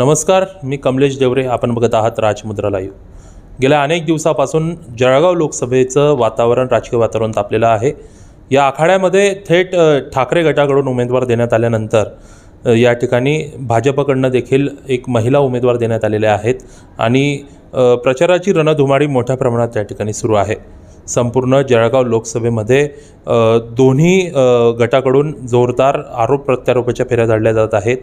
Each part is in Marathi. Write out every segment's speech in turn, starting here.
नमस्कार मी कमलेश देवरे आपण बघत आहात राजमुद्रा लाईव्ह. गेल्या अनेक दिवसापासून जळगाव लोकसभेचं वातावरण राजकीय वातावरण तापलेलं आहे. या आखाड्यामध्ये थेट ठाकरे गटाकडून उमेदवार देण्यात आल्यानंतर या ठिकाणी भाजपकडनं देखील एक महिला उमेदवार देण्यात आलेल्या आहेत आणि प्रचाराची रणधुमाळी मोठ्या प्रमाणात त्या ठिकाणी सुरू आहे. संपूर्ण जळगाव लोकसभेमध्ये दोन्ही गटाकडून जोरदार आरोप प्रत्यारोपाच्या फेऱ्या झाडल्या जात आहेत.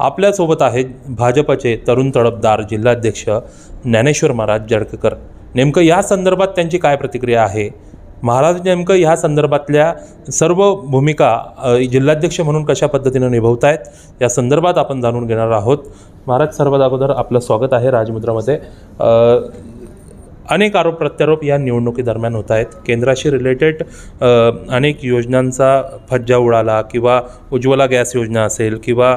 आपल्यासोबत आहेत भाजपचे तरुण तडफदार जिल्हाध्यक्ष ज्ञानेश्वर महाराज जडककर. नेमकं या संदर्भात त्यांची काय प्रतिक्रिया आहे? महाराज नेमकं ह्या संदर्भातल्या सर्व भूमिका जिल्हाध्यक्ष म्हणून कशा पद्धतीनं निभवत आहेत या संदर्भात आपण जाणून घेणार आहोत. महाराज सर्वात अगोदर आपलं स्वागत आहे राजमुद्रामध्ये. अनेक आरोप प्रत्यारोप या निवडणुकीदरम्यान होत आहेत. केंद्राशी रिलेटेड अनेक योजनांचा फज्जा उडाला किंवा उज्ज्वला गॅस योजना असेल किंवा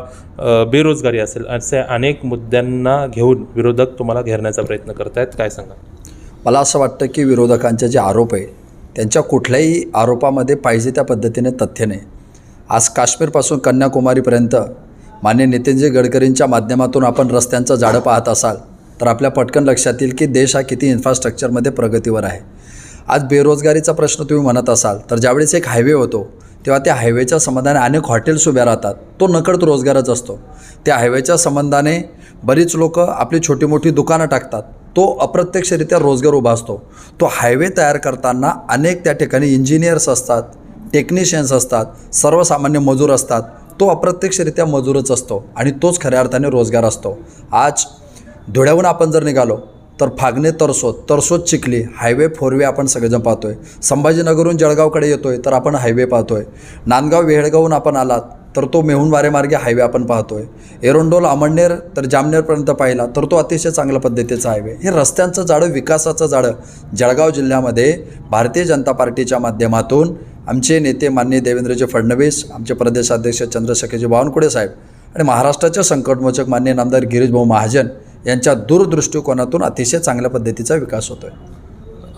बेरोजगारी असेल असे अनेक मुद्द्यांना घेऊन विरोधक तुम्हाला घेरण्याचा प्रयत्न करत आहेत काय सांगा मला असं वाटतं की विरोधकांचे जे आरोप आहे त्यांच्या कुठल्याही आरोपामध्ये पाहिजे त्या पद्धतीने तथ्य नाही. आज काश्मीरपासून कन्याकुमारीपर्यंत मान्य नितीनजी गडकरींच्या माध्यमातून आपण रस्त्यांचं जाडं पाहत असाल तर आपल्या पटकन लक्षात येईल की देश हा किती इन्फ्रास्ट्रक्चरमध्ये प्रगतीवर आहे. आज बेरोजगारीचा प्रश्न तुम्ही म्हणत असाल तर ज्यावेळेस एक हायवे होतो तेव्हा त्या हायवेच्या संबंधाने अनेक हॉटेल्स उभ्या राहतात. तो नकळत रोजगारच असतो. त्या हायवेच्या संबंधाने बरीच लोक आपली छोटी मोठी दुकानं टाकतात. तो अप्रत्यक्षरित्या रोजगार उभा असतो. तो हायवे तयार करताना अनेक त्या ठिकाणी इंजिनियर्स असतात टेक्निशियन्स असतात सर्वसामान्य मजूर असतात. तो अप्रत्यक्षरित्या मजूरच असतो आणि तोच खऱ्या अर्थाने रोजगार असतो. आज धुळ्याहून आपण जर निघालो तर फागणे तरसोद तरसोद चिखली हायवे फोरवे आपण सगळेजण पाहतो आहे संभाजीनगरहून जळगावकडे येतो आहे तर आपण हायवे पाहतो आहे नांदगाव वेळगावहून आपण आलात तर तो मेहून वारेमार्गे हायवे आपण पाहतो आहे एरोंडोल अमळनेर तर जामनेरपर्यंत पाहिला तर तो अतिशय चांगल्या पद्धतीचा हायवे. हे रस्त्यांचं जाळं विकासाचं जाळं जळगाव जिल्ह्यामध्ये भारतीय जनता पार्टीच्या माध्यमातून आमचे नेते माननीय देवेंद्रजी फडणवीस आमचे प्रदेशाध्यक्ष चंद्रशेखरजी बावनकुळे साहेब आणि महाराष्ट्राचे संकटमोचक मान्य नामदार गिरीशभाऊ महाजन यांच्या दूरदृष्टिकोनातून अतिशय चांगल्या पद्धतीचा विकास होतो आहे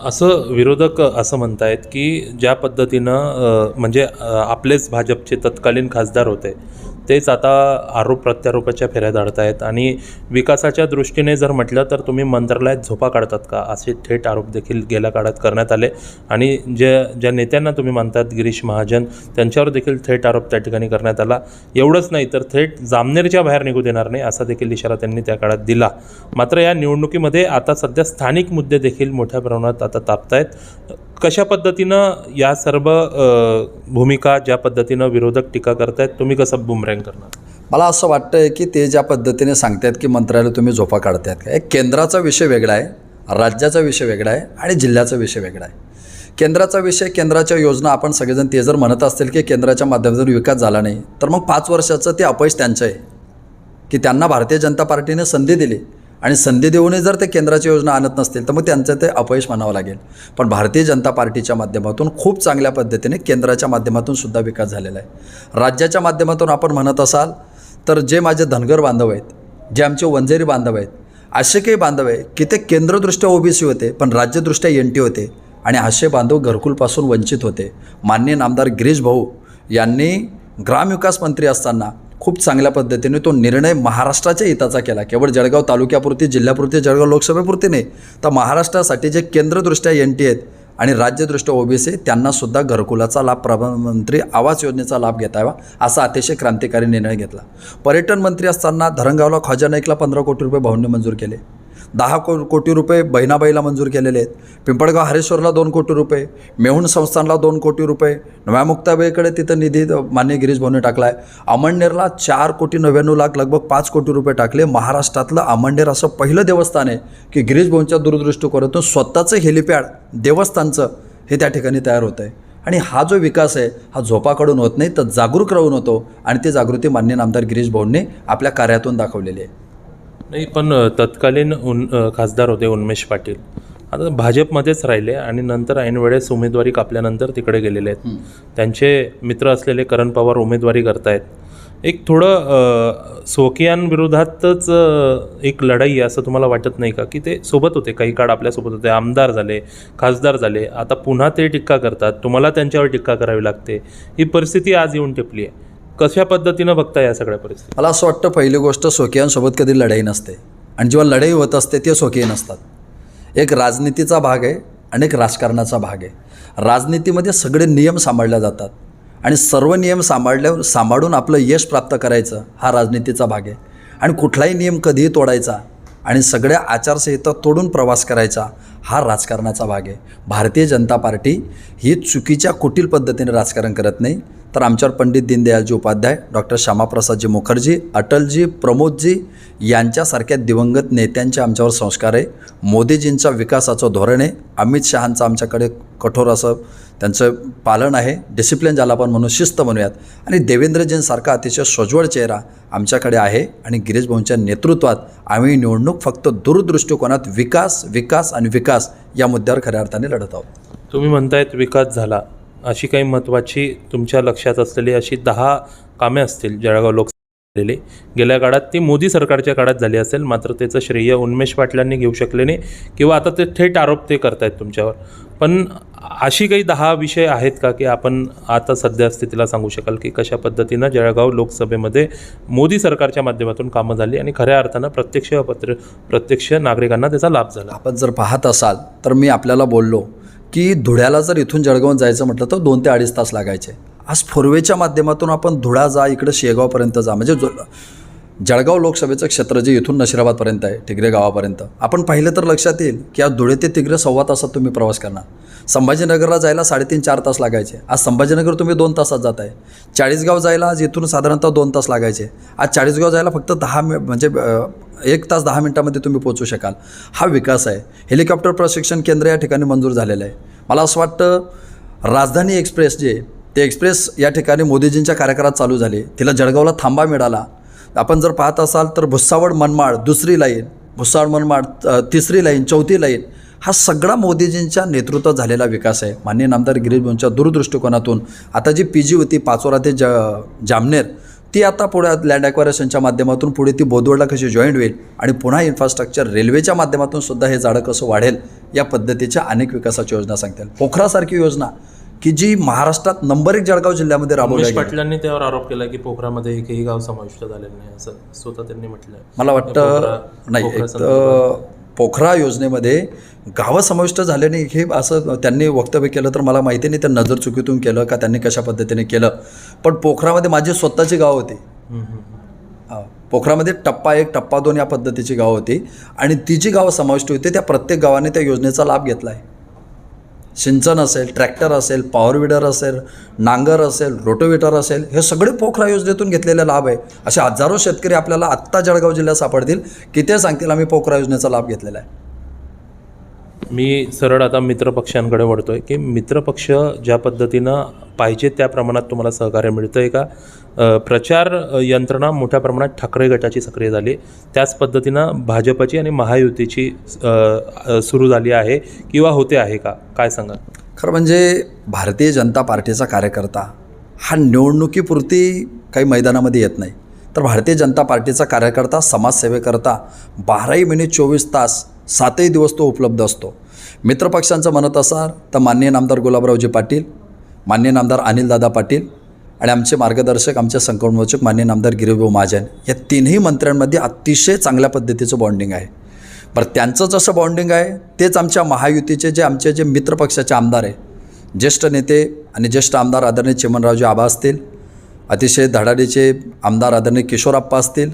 असं विरोधक असं म्हणतायत की ज्या पद्धतीनं म्हणजे आपलेच भाजपचे तत्कालीन खासदार होते तेच आता आरोप प्रत्यारोपाच्या फेऱ्या आहेत आणि विकासाच्या दृष्टीने जर म्हटलं तर तुम्ही मंत्रालयात झोपा काढतात का? असे थेट आरोप देखील गेल्या काळात करण्यात आले. आणि ज्या ज्या नेत्यांना तुम्ही मानतात गिरीश महाजन त्यांच्यावर देखील थेट आरोप त्या ठिकाणी करण्यात आला. एवढंच नाही तर थेट जामनेरच्या बाहेर निघू देणार नाही असा देखील इशारा त्यांनी त्या काळात दिला. मात्र या निवडणुकीमध्ये आता सध्या स्थानिक मुद्दे देखील मोठ्या प्रमाणात आता तापत आहेत कशा पद्धतीनं या सर्व भूमिका ज्या पद्धतीनं विरोधक टीका करतायत तुम्ही कसं बुमरँग करणार? मला असं वाटतं की ते ज्या पद्धतीने सांगतायत की मंत्रालय तुम्ही झोपा काढतायत काय केंद्राचा विषय वेगळा आहे राज्याचा विषय वेगळा आहे आणि जिल्ह्याचा विषय वेगळा आहे. केंद्राचा विषय केंद्राच्या योजना आपण सगळेजण ते जर म्हणत असतील की केंद्राच्या माध्यमातून विकास झाला नाही तर मग पाच वर्षाचं ते अपयश त्यांचं आहे. की त्यांना भारतीय जनता पार्टीने संधी दिली. आणि संधी देऊनही जर ते केंद्राच्या योजना आणत नसतील तर मग त्यांचं ते अपयश म्हणावं लागेल. पण भारतीय जनता पार्टीच्या माध्यमातून खूप चांगल्या पद्धतीने केंद्राच्या माध्यमातून सुद्धा विकास झालेला आहे. राज्याच्या माध्यमातून आपण म्हणत असाल तर जे माझे धनगर बांधव आहेत जे आमचे वंजेरी बांधव आहेत असे काही बांधव आहे की ते केंद्रदृष्ट्या ओबीसी होते पण राज्यदृष्ट्या एन टी होते आणि असे बांधव घरकुलपासून वंचित होते. माननीय नामदार गिरीश भाऊ यांनी ग्रामविकास मंत्री असताना खूप चांगल्या पद्धतीने तो निर्णय महाराष्ट्राच्या हिताचा केला. केवळ जळगाव तालुक्यापुरती जिल्ह्यापुरती जळगाव लोकसभेपुरती नाही तर महाराष्ट्रासाठी जे केंद्रदृष्ट्या एन टी आहेत आणि राज्यदृष्ट्या ओबीसी त्यांनासुद्धा घरकुलाचा लाभ प्रधानमंत्री आवास योजनेचा लाभ घेता यावा असा अतिशय क्रांतिकारी निर्णय घेतला. पर्यटन मंत्री असताना धरणगावला ख्वाजा नाईकला पंधरा कोटी रुपये भाऊंनी मंजूर केले. दहा को कोटी रुपये बहिणाबाईला मंजूर केलेले आहेत. पिंपळगाव हरेश्वरला दोन कोटी रुपये मेहुण संस्थानला दोन कोटी रुपये नव्या मुक्ताबाईकडे तिथं निधी मान्य गिरीश भाऊने टाकला आहे अमळनेरला चार कोटी नव्याण्णव लाख लगभग पाच कोटी रुपये टाकले. महाराष्ट्रातलं अमळनेर असं पहिलं देवस्थान आहे की गिरीश भाऊंच्या दूरदृष्टिकोनातून स्वतःचं हेलिपॅड देवस्थानचं हे त्या ठिकाणी तयार होतं आहे. आणि हा जो विकास आहे हा झोपाकडून होत नाही तर जागरूक राहून होतो. आणि ती जागृती मान्य नामदार गिरीश भाऊंनी आपल्या कार्यातून दाखवलेली आहे. नाही पण तत्कालीन उन खासदार होते उन्मेष पाटील. आता भाजपमध्येच राहिले आणि नंतर ऐनवेळेस उमेदवारी कापल्यानंतर तिकडे गेलेले आहेत. त्यांचे मित्र असलेले करण पवार उमेदवारी करतायत. एक थोडं स्वकीयांविरोधातच एक लढाई आहे असं तुम्हाला वाटत नाही का? की ते सोबत होते काही काळ आपल्यासोबत होते आमदार झाले खासदार झाले आता पुन्हा ते टीका करतात. तुम्हाला त्यांच्यावर टीका करावी लागते. ही परिस्थिती आज येऊन टिपली आहे. कशा पद्धतीनं बघता या सगळ्या परिस्थिती? मला असं वाटतं पहिली गोष्ट स्वकीयांसोबत कधी लढाई नसते. आणि जेव्हा लढाई होत असते ते स्वकीय नसतात. एक राजनीतीचा भाग आहे आणि एक राजकारणाचा भाग आहे. राजनीतीमध्ये सगळे नियम सांभाळले जातात. आणि सर्व नियम सांभाळल्या सांभाळून आपलं यश प्राप्त करायचं हा राजनीतीचा भाग आहे. आणि कुठलाही नियम कधीही तोडायचा आणि सगळ्या आचारसंहिता तोडून प्रवास करायचा हा राजकारणाचा भाग आहे. भारतीय जनता पार्टी ही चुकीच्या कुटील पद्धतीने राजकारण करत नाही. तर आमच्यावर पंडित दीनदयाळजी उपाध्याय डॉक्टर श्यामाप्रसादजी मुखर्जी अटलजी प्रमोदजी यांच्यासारख्या दिवंगत नेत्यांचे आमच्यावर संस्कार आहे. मोदीजींचा विकासाचं धोरण आहे. अमित शहांचं आमच्याकडे कठोर असं त्यांचं पालन आहे. डिसिप्लिन ज्याला आपण म्हणू शिस्त म्हणूयात. आणि देवेंद्रजींसारखा अतिशय सोज्वळ चेहरा आमच्याकडे आहे. आणि गिरीश भाऊंच्या नेतृत्वात आम्ही निवडणूक फक्त दूरदृष्टिकोनात विकास विकास आणि विकास या मुद्द्यावर खऱ्या अर्थाने लढत आहोत. तुम्ही म्हणतायत विकास झाला. अशी काही महत्त्वाची तुमच्या लक्षात असलेली अशी दहा कामे असतील जळगाव लोकसभेली गेल्या काळात ती मोदी सरकारच्या काळात झाली असेल. मात्र त्याचं श्रेय उन्मेष पाटलांनी घेऊ शकले नाही. किंवा आता ते थेट आरोप ते करतायत तुमच्यावर. पण अशी काही दहा विषय आहेत का की आपण आता सध्या स्थितीला सांगू शकाल की कशा पद्धतीनं जळगाव लोकसभेमध्ये मोदी सरकारच्या माध्यमातून कामं झाली आणि खऱ्या अर्थानं प्रत्यक्ष पत्र प्रत्यक्ष नागरिकांना त्याचा लाभ झाला? आपण जर पाहत असाल तर मी आपल्याला बोललो की धुळ्याला जर इथून जळगावून जायचं म्हटलं तर दोन ते अडीच तास लागायचे. आज फोरवेच्या माध्यमातून आपण धुळा जा इकडं शेगावपर्यंत जा. म्हणजे जो जळगाव लोकसभेचं क्षेत्र जे इथून नशिराबादपर्यंत आहे तिगरे गावापर्यंत. आपण पाहिलं तर लक्षात येईल की आज धुळे ते तिगरे सव्वा तासात तुम्ही प्रवास करणार. संभाजीनगरला जायला साडेतीन चार तास लागायचे. आज संभाजीनगर तुम्ही दोन तासात जात आहे. चाळीसगाव जायला आज इथून साधारणतः दोन तास लागायचे. आज चाळीसगाव जायला फक्त दहा मि म्हणजे एक तास दहा मिनटामध्ये तुम्ही पोचू शकाल. हा विकास आहे. हेलिकॉप्टर प्रशिक्षण केंद्र या ठिकाणी मंजूर झालेलं आहे. मला असं वाटतं राजधानी एक्सप्रेस जे ते एक्सप्रेस या ठिकाणी मोदीजींच्या कार्यकाळात चालू झाली. तिला जळगावला थांबा मिळाला. आपण जर पाहत असाल तर भुसावळ मनमाड दुसरी लाईन भुसावळ मनमाड तिसरी लाईन चौथी लाईन हा सगळा मोदीजींच्या नेतृत्वात झालेला विकास आहे. माननीय नामदार गिरीश भाऊंच्या दूरदृष्टिकोनातून आता जी पी जी होती पाचोरा ते ज जामनेर ती आता पुढे लँड ॲक्वायरेशनच्या माध्यमातून पुढे ती बोदवडला कशी जॉईंट होईल आणि पुन्हा इन्फ्रास्ट्रक्चर रेल्वेच्या माध्यमातून सुद्धा हे झाडं कसं वाढेल या पद्धतीच्या अनेक विकासाची योजना सांगतील. पोखरासारखी योजना की जी महाराष्ट्रात नंबर एक जळगाव जिल्ह्यामध्ये उमेश गेली. पाटलांनी त्यावर आरोप केला की पोखरामध्ये एकही गाव समाविष्ट झालेलं नाही असं स्वतः त्यांनी म्हटलं मला वाटतं नाही एक तर पोखरा योजनेमध्ये गावं समाविष्ट झाले नाही हे असं त्यांनी वक्तव्य केलं तर मला माहिती नाही त्या नजर चुकीतून केलं का त्यांनी कशा पद्धतीने केलं. पण पोखरामध्ये माझी स्वतःची गाव होती. हा. पोखरामध्ये टप्पा एक टप्पा दोन या पद्धतीची गावं होती आणि ती जी गावं समाविष्ट होती त्या प्रत्येक गावाने त्या योजनेचा लाभ घेतला आहे सिंचन असेल ट्रॅक्टर असेल पॉवर विडर असेल नांगर असेल रोटोवेटर असेल हे सगळे पोखरा योजनेतून घेतलेले लाभ आहे. असे हजारो शेतकरी आपल्याला आत्ता जळगाव जिल्ह्यात सापडतील की ते सांगतील आम्ही पोखरा योजनेचा लाभ घेतलेला आहे. मी सरळ आता मित्रपक्षांकडे वळतो आहे की मित्रपक्ष ज्या पद्धतीनं पाहिजे त्या प्रमाणात तुम्हाला सहकार्य मिळतं आहे का? प्रचार यंत्रणा मोठ्या प्रमाणात ठाकरे गटाची सक्रिय झाली. त्याच पद्धतीनं भाजपची आणि महायुतीची सुरू झाली आहे किंवा होते आहे का? काय सांगा खरं म्हणजे भारतीय जनता पार्टीचा कार्यकर्ता हा निवडणुकीपुरती काही मैदानामध्ये येत नाही. तर भारतीय जनता पार्टीचा कार्यकर्ता समाजसेवेकरता बाराही महिने चोवीस तास सातही दिवस तो उपलब्ध असतो. मित्रपक्षांचं म्हणत असाल तर माननीय नामदार गुलाबरावजी पाटील माननीय नामदार अनिलदादा पाटील आणि आमचे मार्गदर्शक आमच्या संकटमोचक माननीय नामदार गिरीभाऊ महाजन या तीनही मंत्र्यांमध्ये अतिशय चांगल्या पद्धतीचं बॉन्डिंग आहे. बरं त्यांचं जसं बॉन्डिंग आहे तेच आमच्या महायुतीचे जे आमचे जे मित्रपक्षाचे आमदार आहे ज्येष्ठ नेते आणि ज्येष्ठ आमदार आदरणीय चिमनरावजी आबा असतील अतिशय धडाडीचे आमदार आदरणीय किशोरप्पा असतील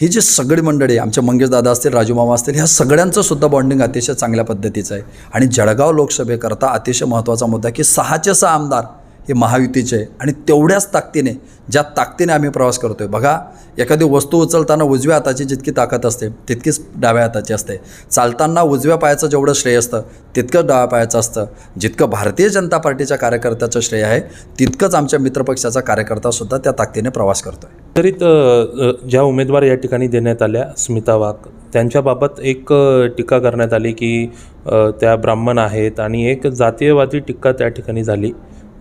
ही जी सगळी मंडळी आमचे मंगेशदादा असतील राजूमामा असतील ह्या सगळ्यांचं सुद्धा बॉन्डिंग अतिशय चांगल्या पद्धतीचं आहे. आणि जळगाव लोकसभेकरता अतिशय महत्त्वाचा मुद्दा की सहाचे सहा आमदार हे महायुतीचे आहे. आणि तेवढ्याच ताकदीने ज्या ताकदीने आम्ही प्रवास करतो आहे बघा एखादी वस्तू उचलताना उजव्या हाताची जितकी ताकद असते तितकीच डाव्या हाताची असते. चालताना उजव्या पायाचं जेवढं श्रेय असतं तितकंच डाव्या पायाचं असतं. जितकं भारतीय जनता पार्टीच्या कार्यकर्त्याचं श्रेय आहे तितकंच आमच्या मित्रपक्षाचा कार्यकर्तासुद्धा त्या ताकदीने प्रवास करतो आहे तरीत ज्या उमेदवार या ठिकाणी देण्यात आल्या स्मिता वाघ त्यांच्याबाबत एक टीका करण्यात आली की त्या ब्राह्मण आहेत आणि एक जातीयवादी टीका त्या ठिकाणी झाली.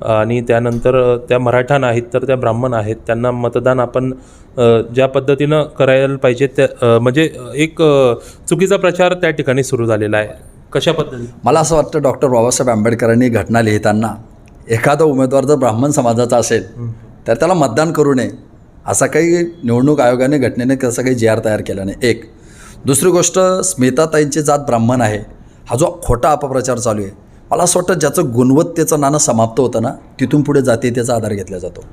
आणि त्यानंतर त्या मराठा नाहीत तर त्या ब्राह्मण आहेत. त्यांना मतदान आपण ज्या पद्धतीनं करायला पाहिजे त्या म्हणजे एक चुकीचा प्रचार त्या ठिकाणी सुरू झालेला आहे. कशा पद्धतीने? मला असं वाटतं डॉक्टर बाबासाहेब आंबेडकरांनी घटना लिहिताना एखादा उमेदवार जर ब्राह्मण समाजाचा असेल तर त्याला मतदान करू नये. असा काही निवडणूक आयोगाने घटनेने कसं काही जी आर तयार केला नाही. एक. दुसरी गोष्ट स्मिताताईंची जात ब्राह्मण आहे. हा जो खोटा अपप्रचार चालू आहे. मला असं वाटतं ज्याचं गुणवत्तेचं नाणं समाप्त होतं ना तिथून पुढे जातीयतेचा आधार घेतला जातो.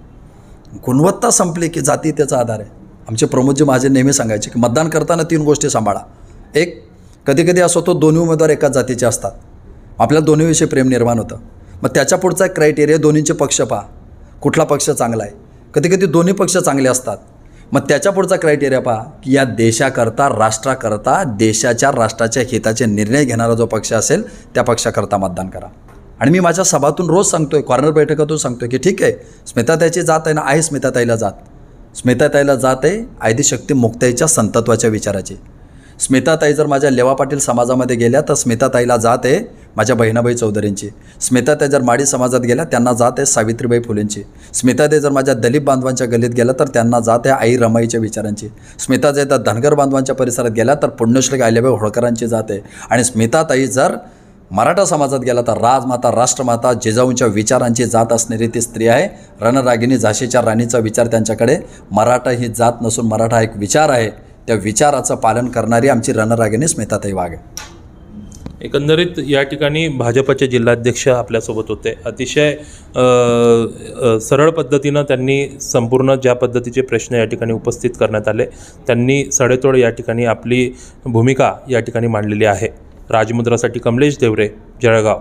गुणवत्ता संपली की जातीयतेचा आधार आहे. आमचे प्रमोदजी माझे नेहमी सांगायचे की मतदान करताना तीन गोष्टी सांभाळा. एक कधी कधी असं होतो दोन्ही उमेदवार एकाच जातीचे असतात. आपल्याला दोन्हीविषयी प्रेम निर्माण होतं. मग त्याच्या पुढचा एक क्रायटेरिया दोन्हींचे पक्ष पहा. कुठला पक्ष चांगला आहे? कधी कधी दोन्ही पक्ष चांगले असतात. मग त्याच्या पुढचा क्रायटेरिया पहा की या देशाकरता राष्ट्राकरता देशाच्या राष्ट्राच्या हिताचे निर्णय घेणारा जो पक्ष असेल त्या पक्षाकरता मतदान करा. आणि मी माझ्या सभातून रोज सांगतोय कॉर्नर बैठकातून सांगतोय की ठीक आहे स्मिताताईची जात आहे ना आहे स्मिताताईला जात. स्मिताताईला जात आहे आदिशक्ती मुक्ताईच्या संतत्वाच्या विचाराची. स्मिताताई जर माझ्या लेवा पाटील समाजामध्ये गेल्या तर स्मिताताईला जात आहे माझ्या बहिणाबाई चौधरींची. स्मिताताई जर माडी समाजात गेल्या त्यांना जात आहे सावित्रीबाई फुलेंची. स्मिता ते जर माझ्या दलित बांधवांच्या गलीत गेल्या तर त्यांना जात आहे आई रमाईच्या विचारांची. स्मिता जे जर धनगर बांधवांच्या परिसरात गेल्या तर पुण्यश्री आल्याबाई होळकरांची जात आहे. आणि स्मिताताई जर मराठा समाजात गेला तर राजमाता राष्ट्रमाता जिजाऊंच्या विचारांची जात असणारी ती स्त्री आहे. रणरागिनी झाशीच्या राणीचा विचार त्यांच्याकडे. मराठा ही जात नसून मराठा हा एक विचार आहे. त्या विचाराचं पालन करणारी आमची रणरागिनी स्मिताताई वाघ आहे. एकंदरीत या ठिकाणी भाजपचे जिल्हाध्यक्ष आपल्यासोबत होते. अतिशय सरळ पद्धतीनं त्यांनी संपूर्ण ज्या पद्धतीचे प्रश्न या ठिकाणी उपस्थित करण्यात आले त्यांनी सडेतोड या ठिकाणी आपली भूमिका या ठिकाणी मांडलेली आहे. राजमुद्रासाठी कमलेश देवरे जळगाव.